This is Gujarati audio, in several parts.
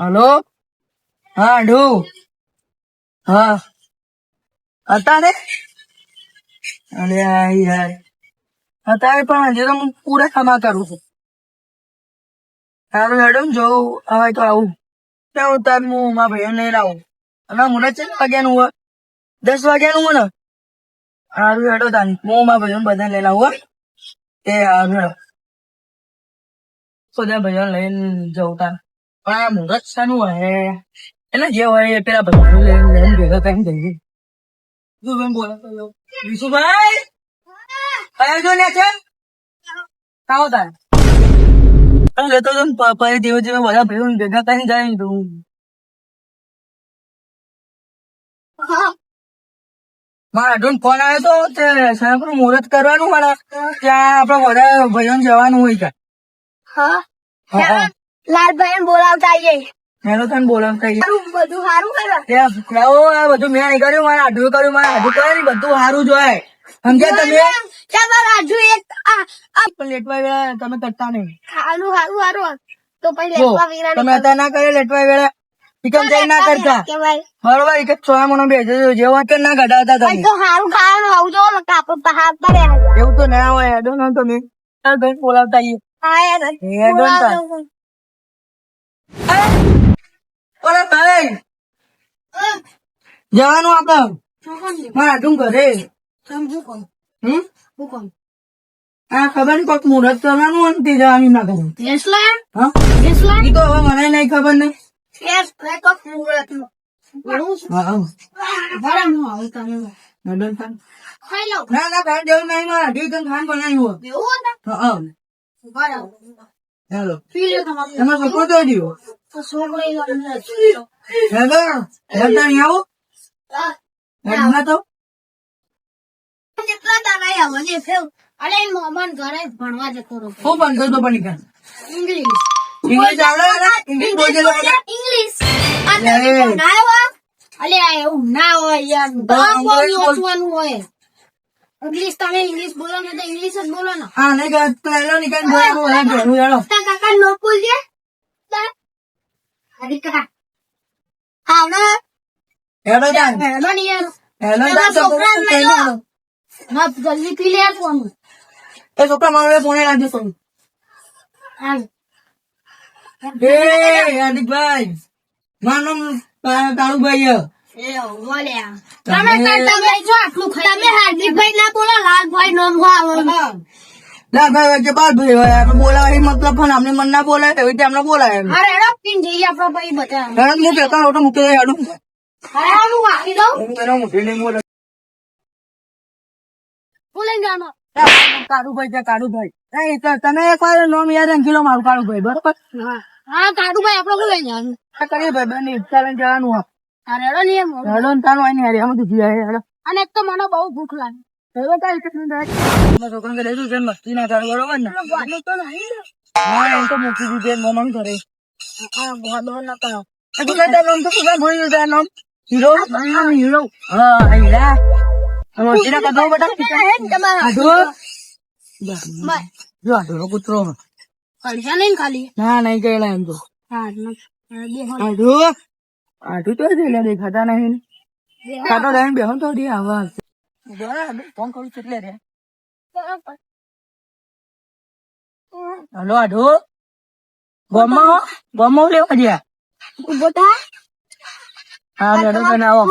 હલો? હા ઢુ હા. અત્યારે અરે યાર અત્યારે પણ હજી તો હું પૂરા ખમા કરું છું. સારું હેડો ને જોઉં, હવે તો આવું. હું તાર હું મારા ભાઈઓ લઈને આવું. અને મને છે વાગ્યાનું હોય? દસ વાગ્યાનું હોય ને? સારું હેડો તાર હું મારા ભાઈઓ બધા લઈને આવું. એ સારું હેડો. બધા ભાઈઓ લઈને જવું તાર પણ આ મુહૂર્ત શાનું હોય એટલે જે હોય એ પેલા ભાઈઓ લઈને ભેગા કરીને જઈએ વિશુભાઈ બોલો વિશુભાઈ કયા જો લે છે કાવો તાર અરે લેતો તો પછી ધીમે ધીમે બધા ભાઈઓ ભેગા કરીને જાય તો હું મારા અઢોન ફોન આવ્યો તો તે સાહેબનું મુહૂર્ત કરવાનું મારા ત્યાં આપડે બધા ભાઈઓ જવાનું હોય છે હા હા, હા. લાલભાઈ બોલાવતા આવીએ મેં તને બોલાવતા આવીએ. બધું સારું કરે. ત્યાં ફુકરાઓ આ બધું મેં નહીં કર્યું મારા આઢું કર્યું મારા આઢું કરે ને બધું સારું જોય સમજ્યા તમે? તમારા એક પણ લેટવા વેળા તમે કરતા નહીં. ખાવાનું સારું સારું તો પછી જો લેવા તમે અત્યારે ના કરે લેટવા વેળા. ચિકન ચાઈ ના કરતા. બરોબર એક કે ના અહીં તમે. તો સારું ખાવાનું આવું જો ને કાપડ પહાડ એવું તો ના હોય હેડો ના તમે. બોલાવતા આવીએ હા યાર એ. ઓરે ભાઈ. જવાનું આપડે મારા આઢું ઘરે હમ? આ ખબર નહીં કોઈક મુહૂર્ત કરવાનું હોય ને તે જવાનું ના કરું હા? ઈ તો હવે મને નહીં ખબર તો લો ના. ના ખાઈ જેવું નહીં મારા ખાન બનાવ્યું હેલો. તમે છોકરો તો દીવો હેલો. હેડતા આવો. હેડમાં તો. ઇંગ્લિશ ના? હોય. ઇંગ્લિશ તમે ઇંગ્લિશ બોલો ને તો ઇંગ્લિશ જ બોલો ને. હા નહીં કર પેલો નીકળ બોલાવો હે ભેરું હેડો કાકા નો બોલજે હરી કાકા આવડે હેડો તાન. હેલો ને એમાં તાન તો બોલો, ને જલ્દી પી લે ફોન એ છોકરા મારો ફોને ફોન હા એ હાર્દિકભાઈ. મારું કાળુભાઈ. એ બોલ્યા તમે તમે જો આટલું ખાઈ તમે હાર્દિકભાઈ ના બોલો લાલભાઈ નો હોય ના ભાઈ વચ્ચે બાર ભાઈ હોય આપણે બોલાવે એ મતલબ પણ અમને મન ના બોલાય એવી રીતે અમને બોલાય અરે એડો પીન જઈએ આપડે ભાઈ બધા. કારણ હું કહેતા રોટો મૂકી દે હેડું. અરે આનું વાકી દઉં હું તેનો મૂકી નહીં બોલે. હું જાનો કાળુભાઈ છે કાળુભાઈ. તમે એક વાર નોમ યાદ રાખી લો મારું કાળુભાઈ બરોબર? હા કાળુભાઈ આપડે કરીએ ભાઈ બને ચાલે જવાનું અરે એડો નહીં ને તાનું આઈને હેડે આમાં દુખી જાય હેડો અને એક તો મને બહુ ભૂખ લાગે. હેડો તારી કેટલું થાય મસ્તી ના કરે બરોબર ને? તો નહીં હા એમ તો મૂકી દીધી મમ્મી કરે હા ગોડો ન કરો તું કહેતા નામ તો શું ભૂલી ગયું નામ હીરો? નામ હીરો. હા હીરા. હવે હીરા કદો બેટા તમારા? જો. આઢો કૂતરો પૈસા નહીં ખાલી? ના નહીં ગયેલા એમ તો. હા આઢું તો જ એટલે દેખાતા નહીં કાતો લઈને બેહો તો દે આવા ફોન કરું છું એટલે રે. હલો આઢો. ગમમાં ગમમાં લેવા ગયા ઊભો થા. હા મેડમ તને આવો.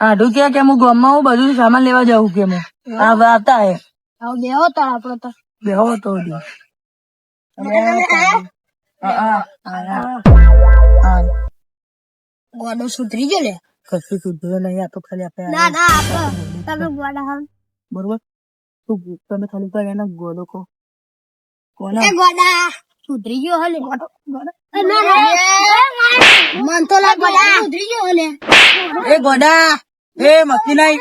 આઢું કે કે હું ગમમાં હું બધું સામાન લેવા જાઉં કે હું? હવે આવતા હે. બેહો તો આપડે તો. બેહો તો દી હા હા. હા. હા. ગોડો સુધરી ગયો લે? કશું સુધર્યો નહીં આ તો ખાલી આપણે ના ના આપડે તમે ગોડા હમ. બરોબર? તું તમે ખાલી કરી એનો ગોડો કો કોના એ ગોડા. સુધરી ગયો હલે ગોડો મન તો લાગ ગોડા સુધરી ગયો હલે એ ગોડા. એ મકી નહીં.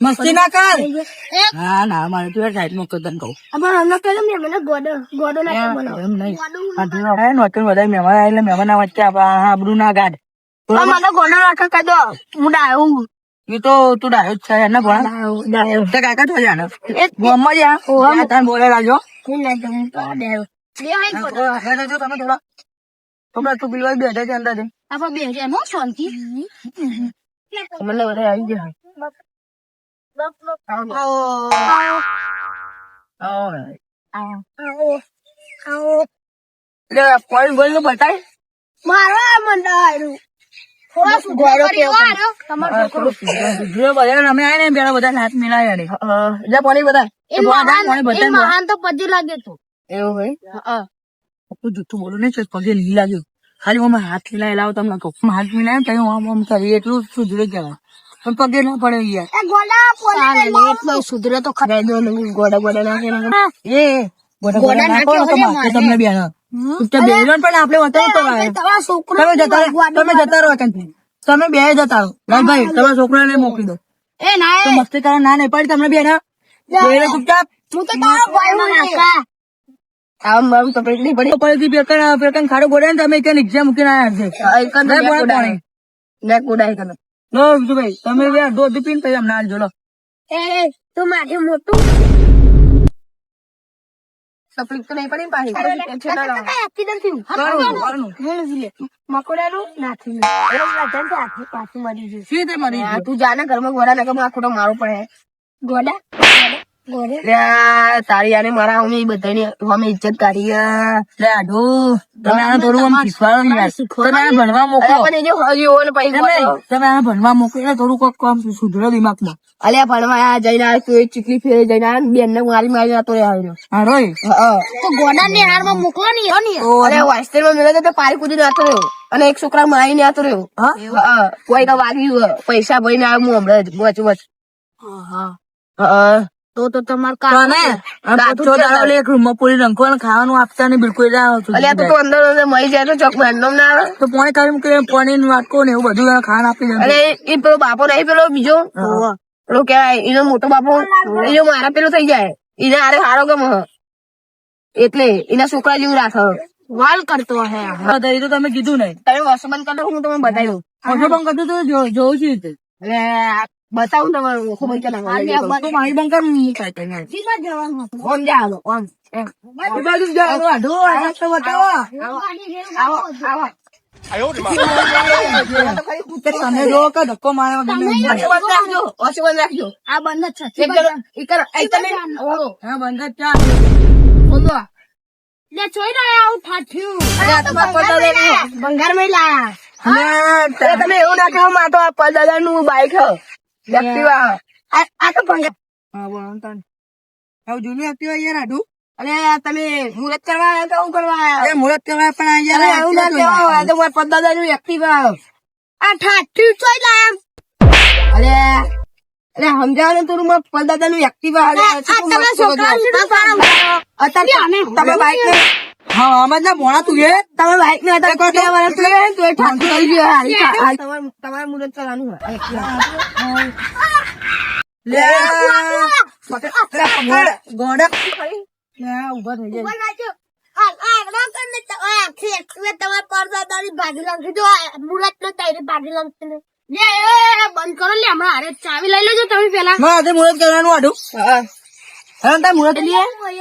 મસ્તી ના કર. ના ના મારે તું સાઈડમાં કદન કહું. અમાર અમને કહે મેં મને ગોડો ગોડો ના બોલો એમ નહીં. આ તું આવે ને કે બધા મહેમાન આયલે મહેમાન ના વચ્ચે આબરૂ ના ગાઢ. મને ગોડો રાખા કહી દો. હું ડાયો એ તો તું ડાયો જ છે એને ભણા તે કાકા તો જાણે. એ ગોમમાં જા. તાન બોલે લાજો. હું ના તો ડાયો. ગોડા. તમે થોડા. હમણાં તો પેલી વાર બેઠા છે અંદાજે આપણે બેઠા એમ શાંતિ. મને બધા આવી ગયા. બતાય. મારો મંડાયું હાથ મિલાયા લાવ તમને હાથ મિલાય એટલું આમ આમ પણ પગે ના પડે યાર. ગોડા પોલીસ એટલો સુધરે તો ખરા દો ગોડા ગોડા નાખે એ ગોડા ગોડા નાખો ને તો તમને બેન ચૂપચાપ બેહી પણ આપણે વતાવો તો આવે. તમારા છોકરો તમે જતા તમે જતા રહો કંઈ તમે બે જતા રહો. લાલભાઈ તમારા છોકરાને મોકલી દો. એ ના તો મસ્તી કરો ના નહીં પડી તમને બેન બેને ચૂપચાપ. હું તો તારો ભાઈ હું નાખા. આમ આમ તો પેટલી પડી પડી પેકન પેકન ખાડો ગોડે ને તમે કે નીચે મૂકીને આવ્યા છે. લો વિજુભાઈ તમે બે દૂધ પીને પછી અમને હાલ જોડો. એ તું માથે મોટું. તકલીફ તો નહીં પડી પાછી. મકોડાનું? નાથી પાછું મરી ગયું શી રીતે મરી ગયું? તું જાને ઘરમાં ગોરા નાખે માં ખોટો મારો પડે ગોડા? ગોડે? તારી આને મારા અમે બધાની અમે ઇજ્જત કાઢી લે આઢો તમે આને થોડું આમ શીખવાડો ને યાર. તમે આને ભણવા મોકલો પણ એ હજી હોય ને પછી તમે તમે ભણવા મોકલો થોડું કોક કામ સુધરો દિમાગમાં. અલ્યા ભણવા આ જઈને આવ્યો તું એ ચીકલી ફેરે જઈને આવ્યો બેન ને મારી મારી જતો હા રોય તો ગોડા ને હારમાં મોકલો ને ને અરે હોસ્ટેલમાં મેળવ્યો તો પારી કૂદી નાતો રહ્યો. અને એક છોકરા મારી નાતો રહ્યો. હા? હા કોઈ તો વાગ્યું પૈસા ભરીને આવ્યો હું હમણાં જ બચ હા હા. તો તો તમાર તો ને આ પાછો દાડો લે એક રૂમમાં પૂરી રંગો ખાવાનું આપતા નહીં બિલકુલ ના આવતું. અલ્યા તું અંદર અંદર મરી જાય તો ચોકમાં ના આવે. તો પોણી ખાલી મૂકીને પોણી વાટકો ને એવું બધું ખાવાનું આપી દે અરે એ પેલો બાપો નહીં પેલો બીજો. પેલો કેવાય એનો મોટો બાપો. એનો મારા પેલો થઈ જાય. એને આરે હારો ગમ એટલે એના છોકરા જેવું રાખે. વાલ કરતો હે તો એ તો તમે કીધું નહીં. તમે વસમન કરો હું તમને બતાવ્યું વસમન પણ કરતું તો જોઉં છું એટલે બતાવું તમારે ઓછો બંધ કરી તો મારી બંધ કર, હું કઈ નહીં. સીધા જવાનું. હતું. જા આવો ઓમ એ બાજુ જ જવાનું, આઢો, આ તો બતાવો. આવો આવો. કે તમે જો કે ધક્કો મારે વગર નહીં. ઓછો બંધ રાખજો ઓછો બંધ રાખજો. આ બંધ જ છે. એક કરો એ તમે હા, બંધ જ ચા. બોલો લે જોઈ રહ્યા આવું ઠાઠ્યું અરે આ તમારા પરદાદા બંગારમાં લાયા. તમે એવું ના કહો માં તો આ પરદાદા નું બાઈક એક્ટિવા આ તો ભંગાર હા, બોલો, તાન. હવે જૂનું Activa યાર આઢું. અરે તમે મુહૂર્ત કરવા આવ્યા તો હું કરવા આવ્યા? એ મુહૂર્ત કહેવાય પણ યાર એવું ના કહેવાય તો મારા પરદાદા નું એક્ટિવા આ અરે અરે સમજાવો ને તું મારા પરદાદા નું એક્ટિવા તમે છોકરા અત્યારે તમે બાઈક હા આમાં ના તું એ તમે બાઈક ને અત્યારે કોઈ બે વર્ષ થઈ તો એ ઠાઠું ગયો હારી. તમારે તમારે હોય. Activa. લે. ગોડા. થઈ જાય. બંધ કરો લે હમણાં ચાવી લઈ લેજો તમે પેલા. મુરત કરવાનું આઢું. હા. હવે તારે મુહૂર્ત લે.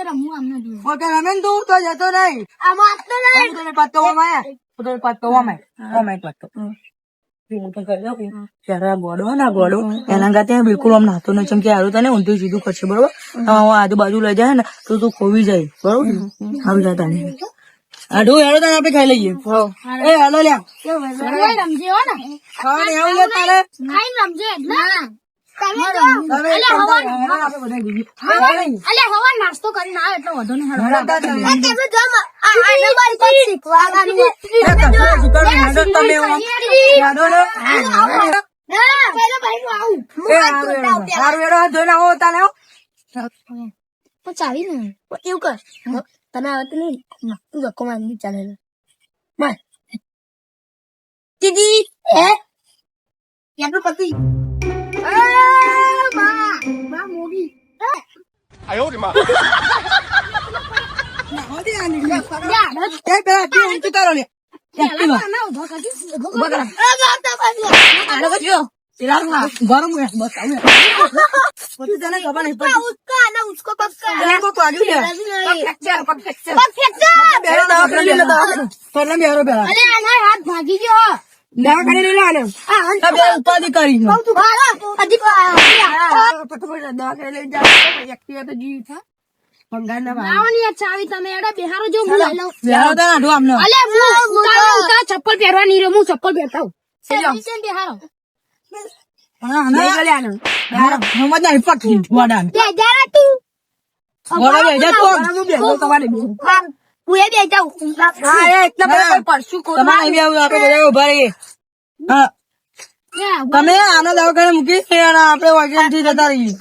રમવું અમને જોઈએ. ઓકે, રમે તું તો જતો નહીં આમાં આપતો નહીં. હું તને પત્તો ઓમાય. તને પત્તો ઓમાય. ઓમાય પત્તો. તો આ આ નહીં આજુબાજુ લઈ જાય ને તો તું ખોવી જાય બરોબર આવી જાય તને આઢું હેડો તને આપણે ખાઈ લઈએ એ હાલો લ્યા રમજે હો ને ખાવાની આવું લે તારે ખાઈને રમજે એટલે તમે જો. તમે અલ્યા હવા હેડો આપણે બધા જઈએ. અલ્યા હવા નાસ્તો કરીને આવે એટલે વધુ નહીં હેડો તાર તમે. તમે જો આ આને બારી 哎呦我的妈！哪的呀你？呀，别别别，你别打扰你。呀，对吧？那我多干点事，我干了。啊，我打发你。俺那个舅，你拿什么？我那没，我啥没。我就在那搞吧，你不。那我干，那我搞吧干。那我管住你。把钱，把钱，把钱。别了，别了，别了，别了，别了。俺俩俺俩打几句啊？દવાખાને લઈ લે આને. આ બે ઉપાધિ કરી છે. તું ભાગો હજી ફટાફટ દવાખાને લઈ જાઓ. એક્ટિવા તો જીવ છે. ભંગાર ના ભાઈ. આ ચાવી તમે એડા બેહારો જો હું લઈ લઉં બેરો તો નાઠું આમને. અલે હું ઉતારો ઉતારો ચપ્પલ પહેરવા નહીં રહ્યો હું ચપ્પલ પહેરતા હું બેહારો ના. નહીં પકડી વડાને. બે જરા તું વડા બે જા તો. તમારે. હું એ બે જાઉં હા, એ એટલા બધા કોઈ તમારે અહીં આવું, આપણે બધા ઊભા રહીએ. હા, તમે આના દવાખાને મૂકી અને આપણે વાગ્યાથી જતા રહીએ.